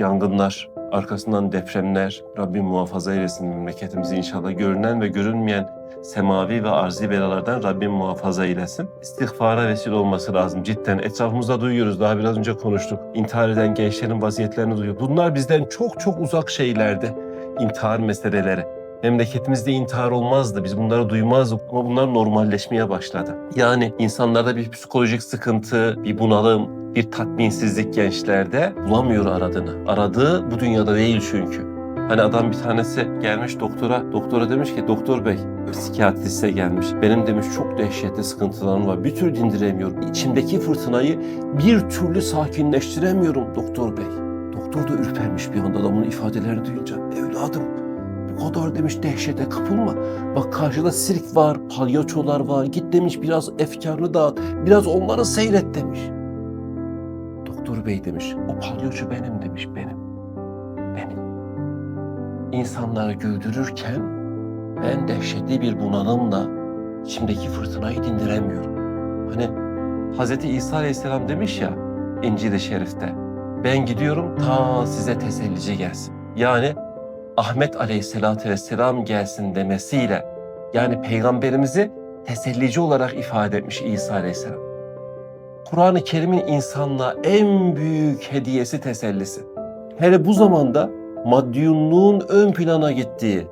yangınlar, arkasından depremler, Rabbim muhafaza eylesin memleketimizi inşallah görünen ve görünmeyen semavi ve arzi belalardan Rabbim muhafaza eylesin. İstiğfara vesile olması lazım cidden. Etrafımızda duyuyoruz, daha biraz önce konuştuk. İntihar eden gençlerin vaziyetlerini duyuyor. Bunlar bizden çok çok uzak şeylerde. intihar meseleleri. Memleketimizde intihar olmazdı. Biz bunları duymazdık ama bunlar normalleşmeye başladı. Yani insanlarda bir psikolojik sıkıntı, bir bunalım, bir tatminsizlik gençlerde bulamıyor aradığını. Aradığı bu dünyada değil çünkü. Hani adam bir tanesi gelmiş doktora, doktora demiş ki doktor bey, psikiyatriste gelmiş. Benim demiş çok dehşetli sıkıntılarım var. Bir türlü dindiremiyorum. İçimdeki fırtınayı bir türlü sakinleştiremiyorum doktor bey. Doktor da ürpermiş bir anda adamın ifadeleri duyunca. Evladım bu kadar demiş dehşete kapılma. Bak karşıda sirk var, palyaçolar var. Git demiş biraz efkarını dağıt. Biraz onları seyret demiş. Doktor bey demiş. O palyaço benim demiş benim. Benim. İnsanları güldürürken ben dehşetli bir bunalımla içimdeki fırtınayı dindiremiyorum. Hani Hz. İsa Aleyhisselam demiş ya İncil-i Şerif'te ben gidiyorum ta size tesellici gelsin. Yani Ahmet Aleyhisselatü Vesselam gelsin demesiyle yani peygamberimizi tesellici olarak ifade etmiş İsa Aleyhisselam. Kur'an-ı Kerim'in insanlığa en büyük hediyesi tesellisi. Hele bu zamanda maddiyunluğun ön plana gittiği,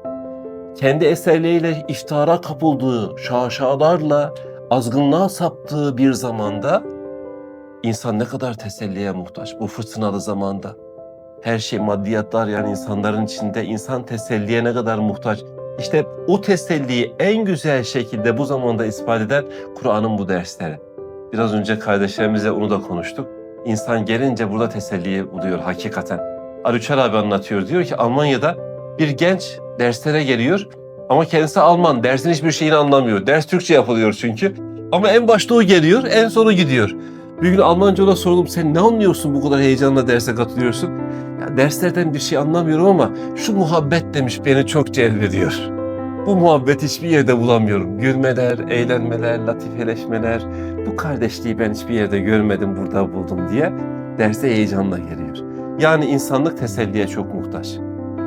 kendi eserleriyle iftara kapıldığı, şaşalarla azgınlığa saptığı bir zamanda insan ne kadar teselliye muhtaç bu fırtınalı zamanda. Her şey maddiyatlar yani insanların içinde insan teselliye ne kadar muhtaç. İşte o teselliyi en güzel şekilde bu zamanda ispat eden Kur'an'ın bu dersleri. Biraz önce kardeşlerimizle onu da konuştuk. İnsan gelince burada teselliyi buluyor hakikaten. Arüçer abi anlatıyor. Diyor ki Almanya'da bir genç derslere geliyor ama kendisi Alman. Dersin hiçbir şeyini anlamıyor. Ders Türkçe yapılıyor çünkü. Ama en başta o geliyor, en sonu gidiyor. Bir gün Almanca ona sordum. Sen ne anlıyorsun bu kadar heyecanla derse katılıyorsun? Ya derslerden bir şey anlamıyorum ama şu muhabbet demiş beni çok celbediyor. Bu muhabbet hiçbir yerde bulamıyorum. Gülmeler, eğlenmeler, latifeleşmeler. Bu kardeşliği ben hiçbir yerde görmedim, burada buldum diye derse heyecanla geliyor. Yani insanlık teselliye çok muhtaç.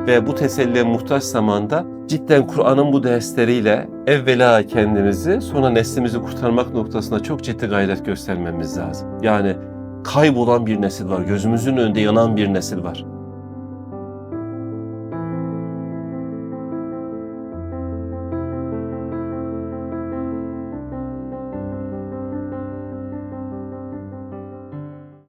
Ve bu teselliye muhtaç zamanda cidden Kur'an'ın bu dersleriyle evvela kendimizi sonra neslimizi kurtarmak noktasında çok ciddi gayret göstermemiz lazım. Yani kaybolan bir nesil var, gözümüzün önünde yanan bir nesil var.